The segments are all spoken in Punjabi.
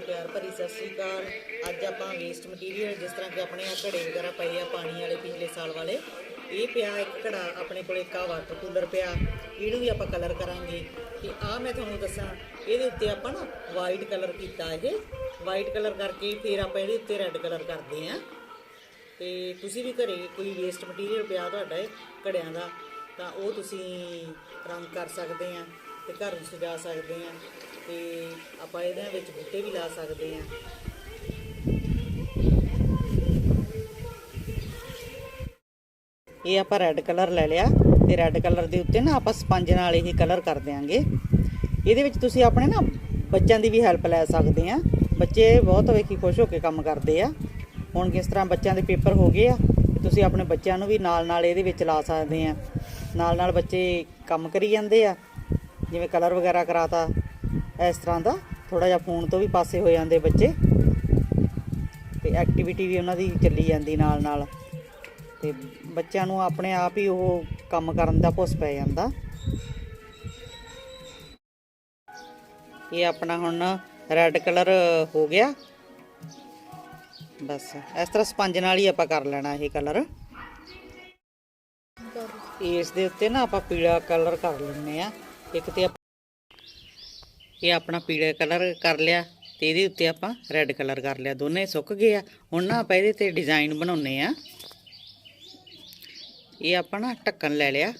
ਤੋਂ ਪਿਆਰ ਭਰੀ, ਸਤਿ ਸ੍ਰੀ ਅਕਾਲ। ਅੱਜ ਆਪਾਂ ਵੇਸਟ ਮਟੀਰੀਅਲ ਜਿਸ ਤਰ੍ਹਾਂ ਕਿ ਆਪਣੇ ਆ ਘੜੇ ਵਗੈਰਾ ਪਏ ਆ, ਪਾਣੀ ਵਾਲੇ, ਪਿਛਲੇ ਸਾਲ ਵਾਲੇ, ਇਹ ਪਿਆ ਇੱਕ ਘੜਾ ਆਪਣੇ ਕੋਲ ਇੱਕ ਆ ਵਾਟਰ ਕੂਲਰ ਪਿਆ। ਇਹਨੂੰ ਵੀ ਆਪਾਂ ਕਲਰ ਕਰਾਂਗੇ। ਤੇ ਆ ਮੈਂ ਤੁਹਾਨੂੰ ਦੱਸਾਂ, ਇਹਦੇ ਉੱਤੇ ਆਪਾਂ ਨਾ ਵਾਈਟ ਕਲਰ ਕੀਤਾ ਇਹ। ਵਾਈਟ ਕਲਰ ਕਰਕੇ ਫਿਰ ਆਪਾਂ ਇਹਦੇ ਉੱਤੇ ਰੈੱਡ ਕਲਰ ਕਰਦੇ ਆ। ਤੇ ਤੁਸੀਂ ਵੀ ਘਰੇ ਕੋਈ ਵੇਸਟ ਮਟੀਰੀਅਲ ਪਿਆ ਤੁਹਾਡਾ ਇਹ ਘੜਿਆਂ ਦਾ, ਤਾਂ ਉਹ ਤੁਸੀਂ ਰੰਗ ਕਰ ਸਕਦੇ ਆ। ਤੇ ਘਰ ਨੂੰ ਸਜਾ ਸਕਦੇ ਆ ਤੇ ਆਪਾਂ ਇਹਦੇ ਵਿੱਚ ਬੂਟੇ ਵੀ ਲਾ ਸਕਦੇ ਆ ਇਹ ਆਪਾਂ ਰੈੱਡ ਕਲਰ ਲੈ ਲਿਆ ਤੇ ਰੈੱਡ ਕਲਰ ਦੇ ਉੱਤੇ ਨਾ ਆਪਾਂ ਸਪੰਜ ਨਾਲ ਇਹ ਕਲਰ ਕਰ ਦਿਆਂਗੇ। ਇਹਦੇ ਵਿੱਚ ਤੁਸੀਂ ਆਪਣੇ ਨਾ ਬੱਚਿਆਂ ਦੀ ਵੀ ਹੈਲਪ ਲੈ ਸਕਦੇ ਆ ਬੱਚੇ ਬਹੁਤ ਵੇਖੀ ਖੁਸ਼ ਹੋ ਕੇ ਕੰਮ ਕਰਦੇ ਆ। ਹੁਣ ਕਿਸ ਤਰ੍ਹਾਂ ਬੱਚਿਆਂ ਦੇ ਪੇਪਰ ਹੋ ਗਏ ਆ, ਤੁਸੀਂ ਆਪਣੇ ਬੱਚਿਆਂ ਨੂੰ ਵੀ ਨਾਲ ਨਾਲ ਇਹਦੇ ਵਿੱਚ ਲਾ ਸਕਦੇ ਆ ਨਾਲ ਨਾਲ ਬੱਚੇ ਕੰਮ ਕਰੀ ਜਾਂਦੇ ਆ। ਜਿਵੇਂ ਕਲਰ ਵਗੈਰਾ ਕਰਾਤਾ, ਇਸ ਤਰ੍ਹਾਂ ਦਾ। ਥੋੜਾ ਜਿਹਾ ਫੋਨ ਤੋਂ ਵੀ ਪਾਸੇ ਹੋ ਜਾਂਦੇ ਬੱਚੇ। ਤੇ ਐਕਟੀਵਿਟੀ ਵੀ ਉਹਨਾਂ ਦੀ ਚੱਲੀ ਜਾਂਦੀ ਨਾਲ ਨਾਲ ਤੇ ਬੱਚਿਆਂ ਨੂੰ ਆਪਣੇ ਆਪ ਹੀ ਉਹ ਕੰਮ ਕਰਨ ਦਾ ਭੁੱਸ ਪੈ ਜਾਂਦਾ। ਇਹ ਆਪਣਾ ਹੁਣ ਰੈੱਡ ਕਲਰ ਹੋ ਗਿਆ। ਬਸ, ਇਸ ਤਰ੍ਹਾਂ ਸਪੰਜ ਨਾਲ ਹੀ ਆਪਾਂ ਕਰ ਲੈਣਾ ਇਹ ਕਲਰ ਇਸ ਦੇ ਉੱਤੇ ਨਾ ਆਪਾਂ ਪੀਲਾ ਕਲਰ ਕਰ ਲੈਂਦੇ ਆ ਇੱਕ ਤੇ ਇਹ ਆਪਣਾ ਪੀਲਾ ਕਲਰ ਕਰ ਲਿਆ ਤੇ ਇਹਦੇ ਉੱਤੇ ਆਪਾਂ ਰੈੱਡ ਕਲਰ ਕਰ ਲਿਆ। ਦੋਨੇ ਸੁੱਕ ਗਏ ਆ। ਹੁਣ ਨਾ ਆਪਾਂ ਇਹਦੇ ਤੇ ਡਿਜ਼ਾਈਨ ਬਣਾਉਨੇ ਆ। ਇਹ ਆਪਾਂ ਨਾ ਢੱਕਣ ਲੈ ਲਿਆ।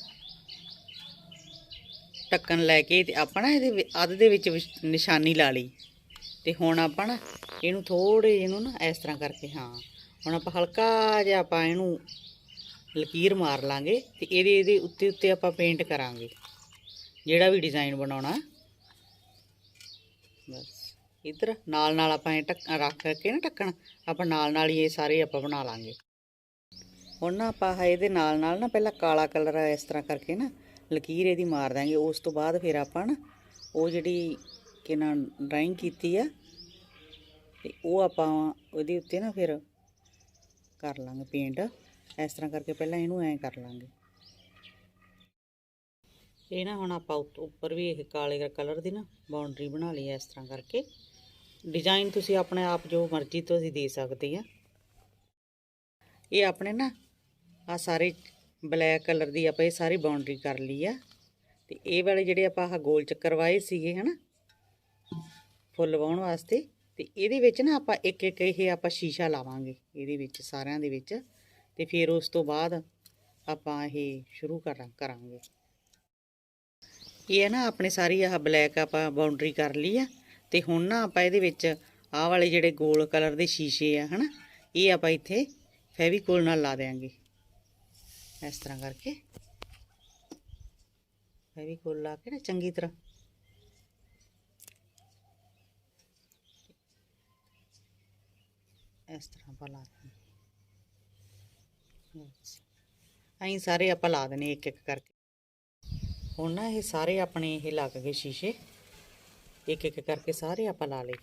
ਢੱਕਣ ਲੈ ਕੇ ਤੇ ਆਪਾਂ ਨਾ ਇਹਦੇ ਅੱਧ ਦੇ ਵਿੱਚ ਵਿਸ਼- ਨਿਸ਼ਾਨੀ ਲਾ ਲਈ। ਤੇ ਹੁਣ ਆਪਾਂ ਨਾ ਇਹਨੂੰ ਥੋੜੇ ਇਹਨੂੰ ਨਾ ਇਸ ਤਰ੍ਹਾਂ ਕਰਕੇ, ਹਾਂ। ਹੁਣ ਆਪਾਂ ਹਲਕਾ ਜਿਹਾ ਆਪਾਂ ਇਹਨੂੰ ਲਕੀਰ ਮਾਰ ਲਾਂਗੇ ਤੇ ਇਹਦੇ ਇਹਦੇ ਉੱਤੇ ਉੱਤੇ ਆਪਾਂ ਪੇਂਟ ਕਰਾਂਗੇ। ਜਿਹੜਾ ਵੀ ਡਿਜ਼ਾਈਨ ਬਣਾਉਣਾ। ਬਸ, ਇਧਰ ਨਾਲ ਨਾਲ ਆਪਾਂ ਇਹ ਢੱਕ, ਰੱਖ ਕੇ ਨਾ ਢੱਕਣ, ਆਪਾਂ ਨਾਲ ਨਾਲ ਹੀ ਇਹ ਸਾਰੇ ਆਪਾਂ ਬਣਾ ਲਾਂਗੇ। ਹੁਣ ਨਾ ਆਪਾਂ ਇਹਦੇ ਨਾਲ ਨਾਲ ਨਾ ਪਹਿਲਾਂ ਕਾਲਾ ਕਲਰ ਇਸ ਤਰ੍ਹਾਂ ਕਰਕੇ ਨਾ, ਲਕੀਰ ਇਹਦੀ ਮਾਰ ਦਾਂਗੇ। ਉਸ ਤੋਂ ਬਾਅਦ ਫਿਰ ਆਪਾਂ ਨਾ ਉਹ ਜਿਹੜੀ ਕਿ ਨਾ ਡਰਾਇੰਗ ਕੀਤੀ ਆ, ਤੇ ਉਹ ਆਪਾਂ ਉਹਦੇ ਉੱਤੇ ਨਾ ਫਿਰ ਕਰ ਲਾਂਗੇ ਪੇਂਟ। ਇਸ ਤਰ੍ਹਾਂ ਕਰਕੇ ਪਹਿਲਾਂ ਇਹਨੂੰ ਐਂ ਕਰ ਲਾਂਗੇ। ਇਹ ਨਾ ਹੁਣ ਆਪਾਂ ਉੱਤ- ਉੱਪਰ ਵੀ ਇਹ ਕਾਲੇ ਕਲਰ ਦੀ ਨਾ ਬਾਉਂਡਰੀ ਬਣਾ ਲਈ ਹੈ ਇਸ ਤਰ੍ਹਾਂ ਕਰਕੇ। ਡਿਜ਼ਾਈਨ ਤੁਸੀਂ ਆਪਣੇ ਆਪ ਜੋ ਮਰਜ਼ੀ ਤੁਸੀਂ ਦੇ ਸਕਦੇ ਆ। ਇਹ ਆਪਣੇ ਨਾ ਆ ਸਾਰੇ ਬਲੈਕ ਕਲਰ ਦੀ ਆਪਾਂ ਇਹ ਸਾਰੀ ਬਾਉਂਡਰੀ ਕਰ ਲਈ ਆ। ਤੇ ਇਹ ਵਾਲੇ ਜਿਹੜੇ ਆਪਾਂ ਆਹ ਗੋਲ ਚੱਕਰ ਵਾਏ ਸੀਗੇ ਹਨਾ, ਫੁੱਲ ਵਾਉਣ ਵਾਸਤੇ, ਤੇ ਇਹਦੇ ਵਿੱਚ ਨਾ ਆਪਾਂ ਇੱਕ ਇੱਕ ਇਹ ਆਪਾਂ ਸ਼ੀਸ਼ਾ ਲਾਵਾਂਗੇ ਇਹਦੇ ਵਿੱਚ, ਸਾਰਿਆਂ ਦੇ ਵਿੱਚ। ਤੇ ਫਿਰ ਉਸ ਤੋਂ ਬਾਅਦ ਆਪਾਂ ਇਹ ਸ਼ੁਰੂ ਕਰਾਂ, ਕਰਾਂਗੇ। ਇਹ ਹੈ ਨਾ, ਆਪਣੇ ਸਾਰੀ ਆਹ ਬਲੈਕ ਆਪਾਂ ਬਾਉਂਡਰੀ ਕਰ ਲਈ ਆ। ਤੇ ਹੁਣ ਨਾ ਆਪਾਂ ਇਹਦੇ ਵਿੱਚ ਆਹ ਵਾਲੇ ਜਿਹੜੇ ਗੋਲ ਕਲਰ ਦੇ ਸ਼ੀਸ਼ੇ ਆ, ਹਨਾ, ਇਹ ਆਪਾਂ ਇੱਥੇ ਫੈਵੀਕੋਲ ਨਾਲ ਲਾ ਦੇਾਂਗੇ ਇਸ ਤਰ੍ਹਾਂ ਕਰਕੇ। ਫੈਵੀਕੋਲ ਲਾ ਕੇ ਨਾ, ਚੰਗੀ ਤਰ੍ਹਾਂ। ਇਸ ਤਰ੍ਹਾਂ ਆਪਾਂ ਲਾ ਦਿੰਦੇ ਅਸੀਂ ਸਾਰੇ ਆਪਾਂ ਲਾ ਦੇਣੇ ਇੱਕ ਇੱਕ ਕਰਕੇ। ਹੁਣ ਨਾ ਇਹ ਸਾਰੇ ਆਪਣੇ ਇਹ ਲੱਗ ਗਏ ਸ਼ੀਸ਼ੇ। ਇੱਕ ਇੱਕ ਕਰਕੇ ਸਾਰੇ ਆਪਾਂ ਲਾ ਲਏ।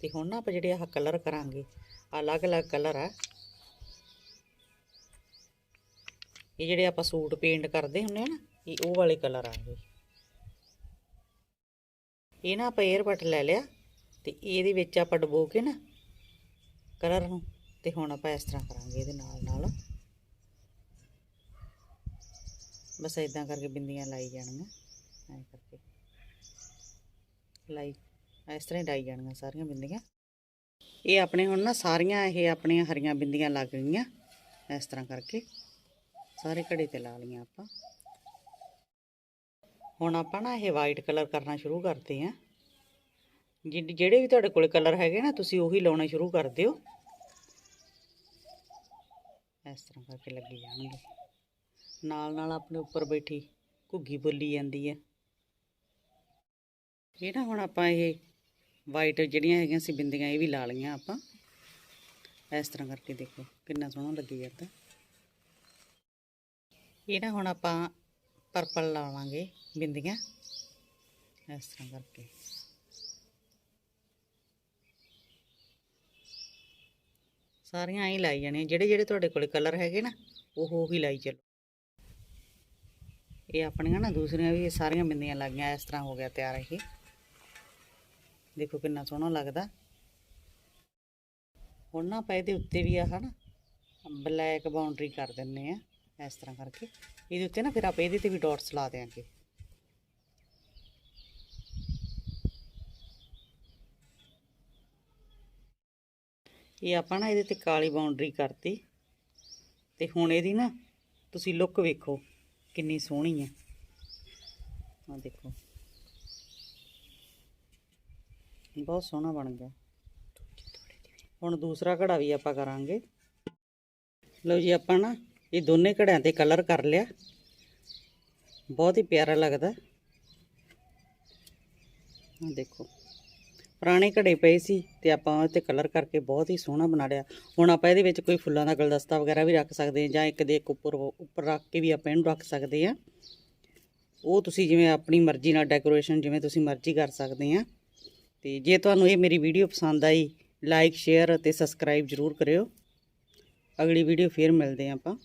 ਤੇ ਹੁਣ ਨਾ ਆਪਾਂ ਜਿਹੜੇ ਆਹ ਕਲਰ ਕਰਾਂਗੇ, ਅਲੱਗ-ਅਲੱਗ ਕਲਰ ਆ। ਇਹ ਜਿਹੜੇ ਆਪਾਂ ਸੂਟ ਪੇਂਟ ਕਰਦੇ ਹੁੰਨੇ ਆ ਨਾ, ਇਹ ਉਹ ਵਾਲੇ ਕਲਰ ਆ ਗਏ ਇਹ ਨਾ ਆਪਾਂ 에ਅਰਬਟ ਲੈ ਲਿਆ ਤੇ ਇਹਦੇ ਵਿੱਚ ਆਪਾਂ ਡਬੋ ਕੇ ਨਾ ਕਲਰ ਨੂੰ, ਤੇ ਹੁਣ ਆਪਾਂ ਇਸ ਤਰ੍ਹਾਂ ਕਰਾਂਗੇ ਇਹਦੇ ਨਾਲ ਨਾਲ ਬਸ ਇਦਾਂ ਕਰਕੇ ਬਿੰਦੀਆਂ ਲਾਈ ਜਾਣੀਆਂ ਐਂ ਕਰਕੇ। ਲਾਈ, ਇਸ ਤਰ੍ਹਾਂ ਹੀ ਲਾਈ ਜਾਣੀਆਂ ਸਾਰੀਆਂ ਬਿੰਦੀਆਂ। ਇਹ ਆਪਣੇ ਹੁਣ ਨਾ ਸਾਰੀਆਂ, ਇਹ ਆਪਣੀਆਂ ਹਰੀਆਂ ਬਿੰਦੀਆਂ ਲੱਗ ਗਈਆਂ, ਇਸ ਤਰ੍ਹਾਂ ਕਰਕੇ। ਸਾਰੇ ਘੜੇ ਤੇ ਲਾ ਲਈਆਂ ਆਪਾਂ। ਹੁਣ ਆਪਾਂ ਨਾ ਇਹ ਵਾਈਟ ਕਲਰ ਕਰਨਾ ਸ਼ੁਰੂ ਕਰਦੇ ਆਂ ਜਿ- ਜਿਹੜੇ ਵੀ ਤੁਹਾਡੇ ਕੋਲ ਕਲਰ ਹੈਗੇ ਨਾ, ਤੁਸੀਂ ਉਹੀ ਲਾਉਣਾ ਸ਼ੁਰੂ ਕਰ ਦਿਓ। ਇਸ ਤਰ੍ਹਾਂ ਕਰਕੇ ਲੱਗੀ ਜਾਣਗੇ। ਨਾਲ ਨਾਲ ਆਪਣੇ ਉੱਪਰ ਬੈਠੀ ਘੁੱਗੀ ਬੋਲੀ ਜਾਂਦੀ ਹੈ ਇਹ ਨਾ ਹੁਣ ਆਪਾਂ ਇਹ ਵਾਈਟ ਜਿਹੜੀਆਂ ਹੈਗੀਆਂ ਸੀ ਬਿੰਦੀਆਂ, ਇਹ ਵੀ ਲਾ ਲਈਆਂ ਆਪਾਂ। ਇਸ ਤਰ੍ਹਾਂ ਕਰਕੇ ਦੇਖੋ ਕਿੰਨਾ ਸੋਹਣਾ ਲੱਗੀ ਜਾਂਦਾ ਇਹ ਨਾ ਹੁਣ ਆਪਾਂ ਪਰਪਲ ਲਾ ਲਾਵਾਂਗੇ ਬਿੰਦੀਆਂ। ਇਸ ਤਰ੍ਹਾਂ ਕਰਕੇ। ਸਾਰੀਆਂ ਐਂ ਲਾਈ ਜਾਣੀਆਂ। ਜਿਹੜੇ ਜਿਹੜੇ ਤੁਹਾਡੇ ਕੋਲ ਕਲਰ ਹੈਗੇ ਨਾ, ਉਹ ਉਹ ਹੀ ਲਾਈ ਚਲੋ। ਇਹ ਆਪਣੀਆਂ ਨਾ ਦੂਸਰੀਆਂ ਵੀ ਸਾਰੀਆਂ ਬਿੰਦੀਆਂ ਲੱਗੀਆਂ ਇਸ ਤਰ੍ਹਾਂ ਹੋ ਗਿਆ ਤਿਆਰ ਇਹ। ਦੇਖੋ ਕਿੰਨਾ ਸੋਹਣਾ ਲੱਗਦਾ। ਹੁਣ ਨਾ ਆਪਾਂ ਇਹਦੇ ਉੱਤੇ ਵੀ ਆ ਨਾ ਬਲੈਕ ਬਾਉਂਡਰੀ ਕਰ ਦਿੰਨੇ ਆ ਇਸ ਤਰ੍ਹਾਂ ਕਰਕੇ। ਇਹਦੇ ਉੱਤੇ ਨਾ ਫਿਰ ਆਪਾਂ ਇਹਦੇ ਤੇ ਵੀ ਡਾਟਸ ਲਾ ਦੇਾਂਗੇ ਇਹ ਆਪਾਂ ਨਾ ਇਹਦੇ ਤੇ ਕਾਲੀ ਬਾਉਂਡਰੀ ਕਰਤੀ। ਤੇ ਹੁਣ ਇਹਦੀ ਨਾ ਤੁਸੀਂ ਲੁੱਕ ਵੇਖੋ। ਕਿੰਨੀ ਸੋਹਣੀ ਹੈ। ਆ ਦੇਖੋ। ਬਹੁਤ ਸੋਹਣਾ ਬਣ ਗਿਆ। ਹੁਣ ਦੂਸਰਾ ਘੜਾ ਵੀ ਆਪਾਂ ਕਰਾਂਗੇ। ਲਓ ਜੀ, ਆਪਾਂ ਨਾ ਇਹ ਦੋਨੇ ਘੜਿਆਂ ਤੇ ਕਲਰ ਕਰ ਲਿਆ। ਬਹੁਤ ਹੀ ਪਿਆਰਾ ਲੱਗਦਾ। ਆ ਦੇਖੋ। ਪੁਰਾਣੇ ਘੜੇ ਪਏ ਸੀ ਤੇ ਆਪਾਂ ਉਹ ਤੇ ਕਲਰ ਕਰਕੇ ਬਹੁਤ ਹੀ ਸੋਹਣਾ ਬਣਾ ਲਿਆ। ਹੁਣ ਆਪਾਂ ਇਹਦੇ ਵਿੱਚ ਕੋਈ ਫੁੱਲਾਂ ਦਾ ਗੁਲਦਸਤਾ ਵਗੈਰਾ ਵੀ ਰੱਖ ਸਕਦੇ ਹਾਂ ਜਾਂ ਇੱਕ ਦੇ ਇੱਕ ਉੱਪਰ ਉੱਪਰ ਰੱਖ ਕੇ ਵੀ ਆਪਾਂ ਇਹਨੂੰ ਰੱਖ ਸਕਦੇ ਹਾਂ। ਉਹ ਤੁਸੀਂ ਜਿਵੇਂ ਆਪਣੀ ਮਰਜ਼ੀ ਨਾਲ ਡੈਕੋਰੇਸ਼ਨ ਜਿਵੇਂ ਤੁਸੀਂ ਮਰਜ਼ੀ ਕਰ ਸਕਦੇ ਆ ਤੇ ਜੇ ਤੁਹਾਨੂੰ ਇਹ ਮੇਰੀ ਵੀਡੀਓ ਪਸੰਦ ਆਈ ਲਾਈਕ ਸ਼ੇਅਰ ਅਤੇ ਸਬਸਕ੍ਰਾਈਬ ਜ਼ਰੂਰ ਕਰਿਓ। ਅਗਲੀ ਵੀਡੀਓ ਫੇਰ ਮਿਲਦੇ ਹਾਂ ਆਪਾਂ।